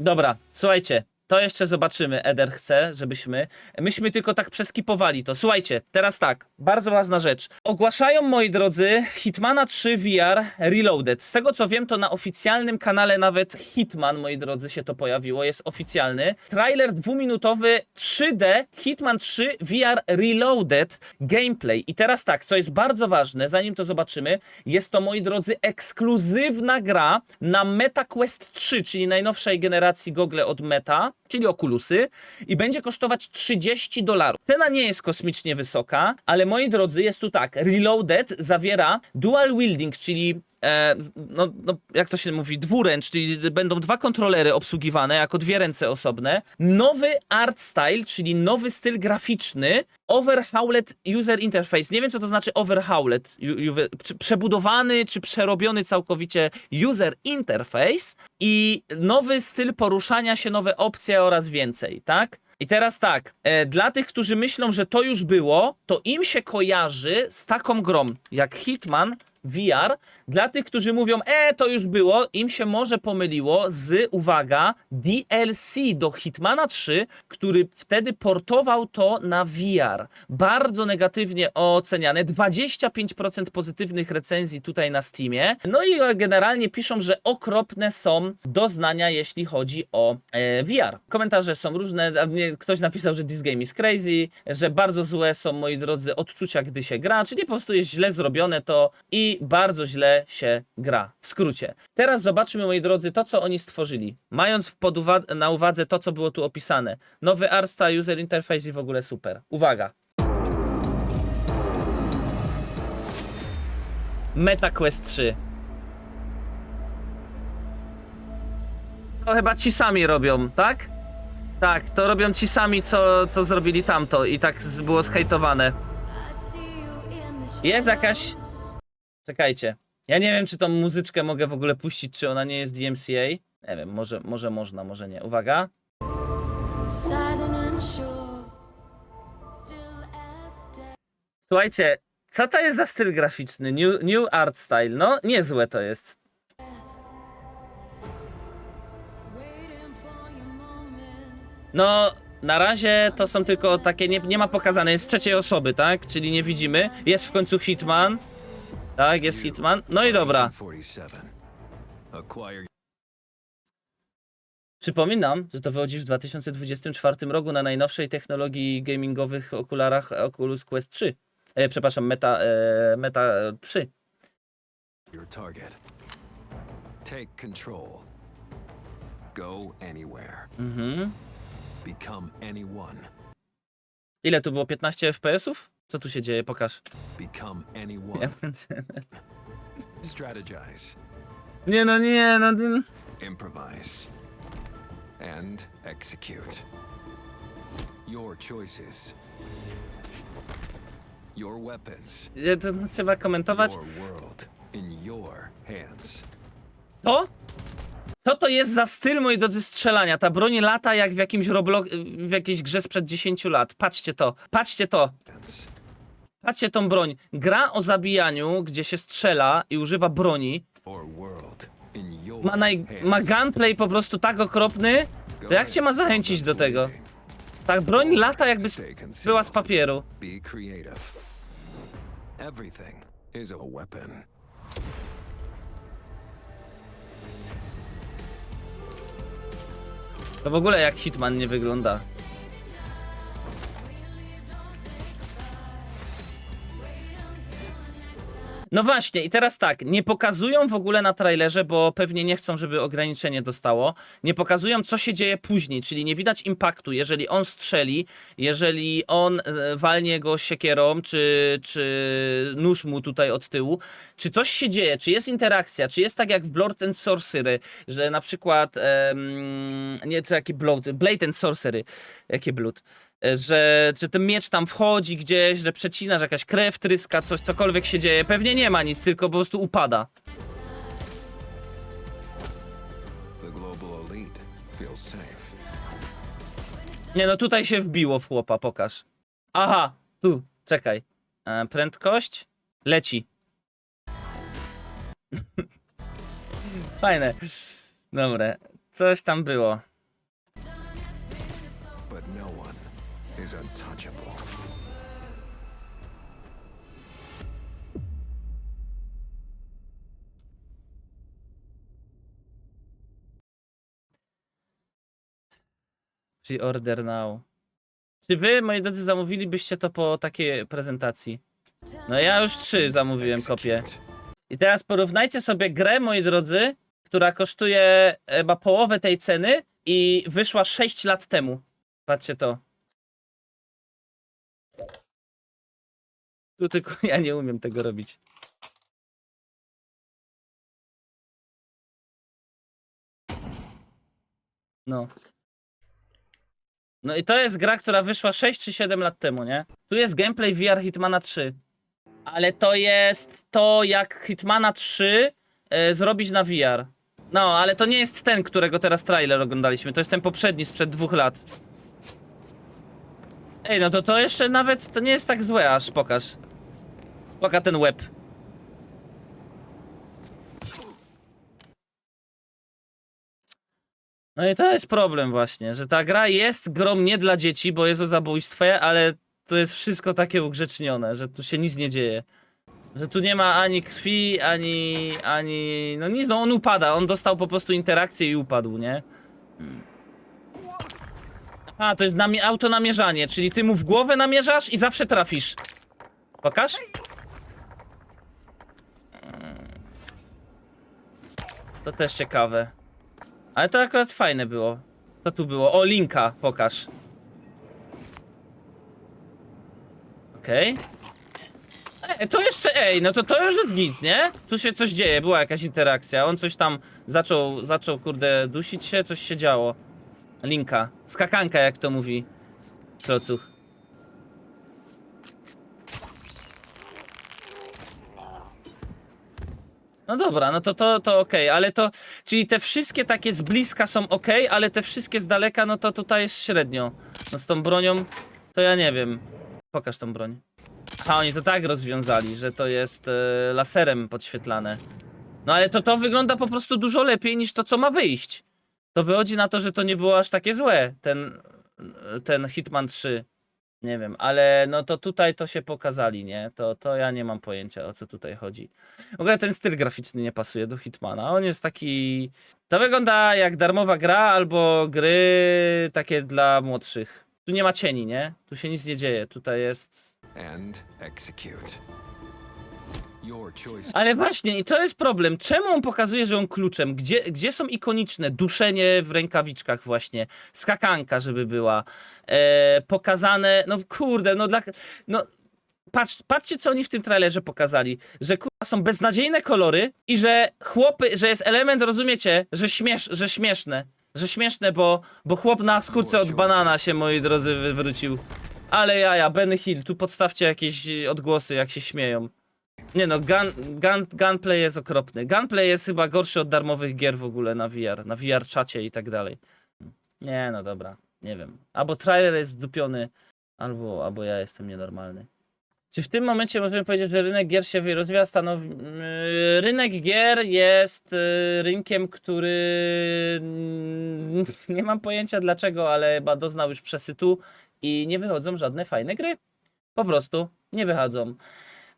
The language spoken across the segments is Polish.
Dobra, słuchajcie. To jeszcze zobaczymy. Eder chce, żebyśmy. Myśmy tylko tak przeskipowali to. Słuchajcie, teraz tak. Bardzo ważna rzecz. Ogłaszają, moi drodzy, Hitmana 3 VR Reloaded. Z tego co wiem, to na oficjalnym kanale nawet Hitman, moi drodzy, się to pojawiło. Jest oficjalny. Trailer dwuminutowy 3D Hitman 3 VR Reloaded gameplay. I teraz tak, co jest bardzo ważne, zanim to zobaczymy, jest to, moi drodzy, ekskluzywna gra na MetaQuest 3, czyli najnowszej generacji gogle od Meta, czyli Oculusy, i będzie kosztować 30 dolarów. Cena nie jest kosmicznie wysoka, ale moi drodzy, jest tu tak, Reloaded zawiera dual wielding, czyli e, no, no, jak to się mówi, dwuręcz, czyli będą dwa kontrolery obsługiwane jako dwie ręce osobne. Nowy art style, czyli nowy styl graficzny. Overhauled user interface. Nie wiem, co to znaczy overhauled. Przebudowany, czy przerobiony całkowicie user interface. I nowy styl poruszania się, nowe opcje oraz więcej, tak? I teraz tak, e, dla tych, którzy myślą, że to już było, to im się kojarzy z taką grą jak Hitman VR. Dla tych, którzy mówią, e, to już było, im się może pomyliło z, uwaga, DLC do Hitmana 3, który wtedy portował to na VR. Bardzo negatywnie oceniane, 25% pozytywnych recenzji tutaj na Steamie. No i generalnie piszą, że okropne są doznania, jeśli chodzi o e, VR. Komentarze są różne, ktoś napisał, że this game is crazy, że bardzo złe są, moi drodzy, odczucia, gdy się gra, czyli po prostu jest źle zrobione to i bardzo źle się gra. W skrócie. Teraz zobaczmy, moi drodzy, to, co oni stworzyli. Mając uwa- na uwadze to, co było tu opisane. Nowy Arsta, user interface i w ogóle super. Uwaga. MetaQuest 3. To chyba ci sami robią, tak? Tak, to robią ci sami, co, co zrobili tamto i tak było zhejtowane. Jest jakaś... Czekajcie. Ja nie wiem, czy tą muzyczkę mogę w ogóle puścić, czy ona nie jest DMCA. Nie wiem, może, może można, może nie. Uwaga. Słuchajcie, co to jest za styl graficzny? New, new art style. No, niezłe to jest. No, na razie to są tylko takie, nie, nie ma pokazane, jest z trzeciej osoby, tak? Czyli nie widzimy. Jest w końcu Hitman. Tak, jest Hitman. No i dobra. 47. Acquire Przypominam, że to wychodzi w 2024 roku na najnowszej technologii gamingowych okularach Oculus Quest 3. E, przepraszam, Meta, e, Meta 3. your target. Take control. Go anywhere. Mhm. Become anyone. Ile tu było? 15 FPS-ów? Co tu się dzieje? Pokaż. Become anyone. Strategize. Nie no, nie no. ty- Improvise. And execute. Your choices. Your weapons. nie, To trzeba komentować. Your world in your hands. Co? Co to jest za styl, moi drodzy, strzelania? Ta broń lata jak w jakimś Roblo... w jakiejś grze sprzed 10 lat. Patrzcie to, patrzcie to. Hands. Patrzcie tą broń. Gra o zabijaniu, gdzie się strzela i używa broni. Ma, naj... ma gunplay po prostu tak okropny. To jak cię ma zachęcić do tego? Tak, broń lata jakby była z papieru. To w ogóle jak Hitman nie wygląda. No właśnie, i teraz tak, nie pokazują w ogóle na trailerze, bo pewnie nie chcą, żeby ograniczenie dostało. Nie pokazują, co się dzieje później, czyli nie widać impaktu, jeżeli on strzeli, jeżeli on e, walnie go siekierą, czy, czy nóż mu tutaj od tyłu. Czy coś się dzieje, czy jest interakcja, czy jest tak jak w Blood and Sorcery, że na przykład, nie, co jaki Blood, Blade and Sorcery, jakie Blood, że, że ten miecz tam wchodzi gdzieś, że przecina, że jakaś krew tryska, coś, cokolwiek się dzieje. Pewnie nie ma nic, tylko po prostu upada. Nie no, tutaj się wbiło w chłopa, pokaż. Aha, tu, czekaj. E, prędkość, leci. Fajne. Dobre, coś tam było. Is untouchable. Order now. Czy wy, moi drodzy, zamówilibyście to po takiej prezentacji? No ja już trzy zamówiłem kopię. I teraz porównajcie sobie grę, moi drodzy, która kosztuje chyba połowę tej ceny i wyszła 6 lat temu. Patrzcie to. Tu tylko ja nie umiem tego robić. No. No i to jest gra, która wyszła 6 czy 7 lat temu, nie? Tu jest gameplay VR Hitmana 3. Ale to jest to, jak Hitmana 3 e, zrobić na VR. No, ale to nie jest ten, którego teraz trailer oglądaliśmy. To jest ten poprzedni sprzed dwóch lat. Ej, no to to jeszcze nawet to nie jest tak złe, aż pokaż. Poka ten łeb. No i to jest problem właśnie, że ta gra jest grą nie dla dzieci, bo jest o zabójstwie, ale to jest wszystko takie ugrzecznione, że tu się nic nie dzieje. Że tu nie ma ani krwi, ani, ani, no nic, no on upada, on dostał po prostu interakcję i upadł, nie? A, to jest namie- autonamierzanie, czyli ty mu w głowę namierzasz i zawsze trafisz. Pokaż? To też ciekawe. Ale to akurat fajne było. Co tu było? O, linka, pokaż. Okej. Ej, to jeszcze, ej, no to to już jest git, nie? Tu się coś dzieje, była jakaś interakcja. On coś tam zaczął, zaczął, kurde, dusić się, coś się działo. Linka. Skakanka, jak to mówi. Klocuch. No dobra, no to to, to okej, ale to, czyli te wszystkie takie z bliska są okej, ale te wszystkie z daleka, no to tutaj jest średnio. No z tą bronią, to ja nie wiem. Pokaż tą broń. A oni to tak rozwiązali, że to jest e, laserem podświetlane. No ale to to wygląda po prostu dużo lepiej niż to, co ma wyjść. To wychodzi na to, że to nie było aż takie złe, ten, ten Hitman 3. Nie wiem, ale no to tutaj to się pokazali, nie? To, to ja nie mam pojęcia o co tutaj chodzi. W ogóle ten styl graficzny nie pasuje do Hitmana. On jest taki. To wygląda jak darmowa gra albo gry takie dla młodszych. Tu nie ma cieni, nie? Tu się nic nie dzieje. Tutaj jest. And execute. Ale właśnie, i to jest problem. Czemu on pokazuje, że on kluczem? Gdzie, gdzie są ikoniczne? Duszenie w rękawiczkach właśnie. Skakanka, żeby była. E, pokazane, no kurde, no dla... No, patrz, patrzcie, co oni w tym trailerze pokazali. Że kurwa są beznadziejne kolory i że chłopy, że jest element, rozumiecie, że, śmiesz, że śmieszne. Że śmieszne, bo, bo chłop na skórce od banana się, moi drodzy, wywrócił. Ale jaja, Benny Hill, tu podstawcie jakieś odgłosy, jak się śmieją. Nie no, gun, gun, gunplay jest okropny. Gunplay jest chyba gorszy od darmowych gier w ogóle na VR, na VR czacie i tak dalej. Nie no dobra, nie wiem. Albo trailer jest zdupiony, albo, albo ja jestem nienormalny. Czy w tym momencie możemy powiedzieć, że rynek gier się rozwija? Stanowi... Yy, rynek gier jest yy, rynkiem, który mm, nie mam pojęcia dlaczego, ale chyba doznał już przesytu i nie wychodzą żadne fajne gry. Po prostu nie wychodzą.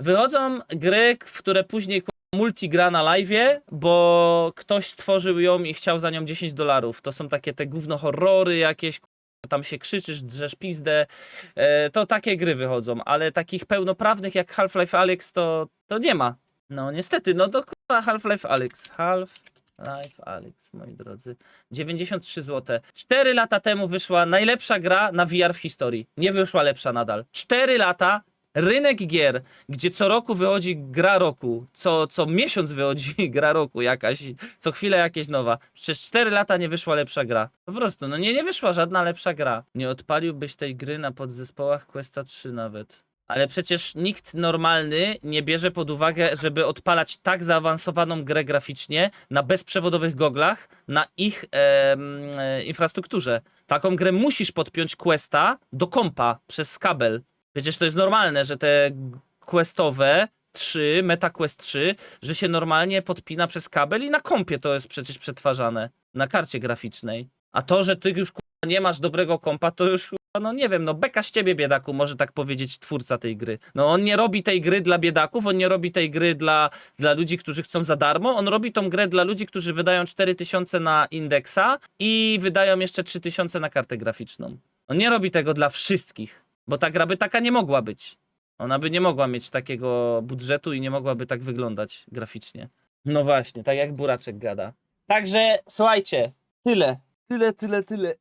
Wychodzą gry, w które później multi gra na live'ie, bo ktoś stworzył ją i chciał za nią 10 dolarów. To są takie te gówno horrory jakieś, tam się krzyczysz, drzesz pizdę. E, to takie gry wychodzą, ale takich pełnoprawnych jak Half-Life Alyx to, to nie ma. No niestety, no to kurwa Half-Life Alyx. Half-Life Alyx, moi drodzy. 93 zł. 4 lata temu wyszła najlepsza gra na VR w historii. Nie wyszła lepsza nadal. 4 lata rynek gier, gdzie co roku wychodzi gra roku, co, co miesiąc wychodzi gra roku jakaś, co chwilę jakieś nowa. Przez 4 lata nie wyszła lepsza gra. Po prostu, no nie, nie wyszła żadna lepsza gra. Nie odpaliłbyś tej gry na podzespołach Questa 3 nawet. Ale przecież nikt normalny nie bierze pod uwagę, żeby odpalać tak zaawansowaną grę graficznie na bezprzewodowych goglach na ich em, e, infrastrukturze. Taką grę musisz podpiąć Questa do kompa przez kabel. Przecież to jest normalne, że te questowe 3, MetaQuest 3, że się normalnie podpina przez kabel i na kompie to jest przecież przetwarzane. Na karcie graficznej. A to, że ty już nie masz dobrego kompa, to już no nie wiem, no beka z ciebie biedaku, może tak powiedzieć twórca tej gry. No on nie robi tej gry dla biedaków, on nie robi tej gry dla, dla ludzi, którzy chcą za darmo, on robi tą grę dla ludzi, którzy wydają 4000 na indeksa i wydają jeszcze 3000 na kartę graficzną. On nie robi tego dla wszystkich, bo ta gra by taka nie mogła być. Ona by nie mogła mieć takiego budżetu i nie mogłaby tak wyglądać graficznie. No właśnie, tak jak Buraczek gada. Także słuchajcie, tyle. Tyle, tyle, tyle.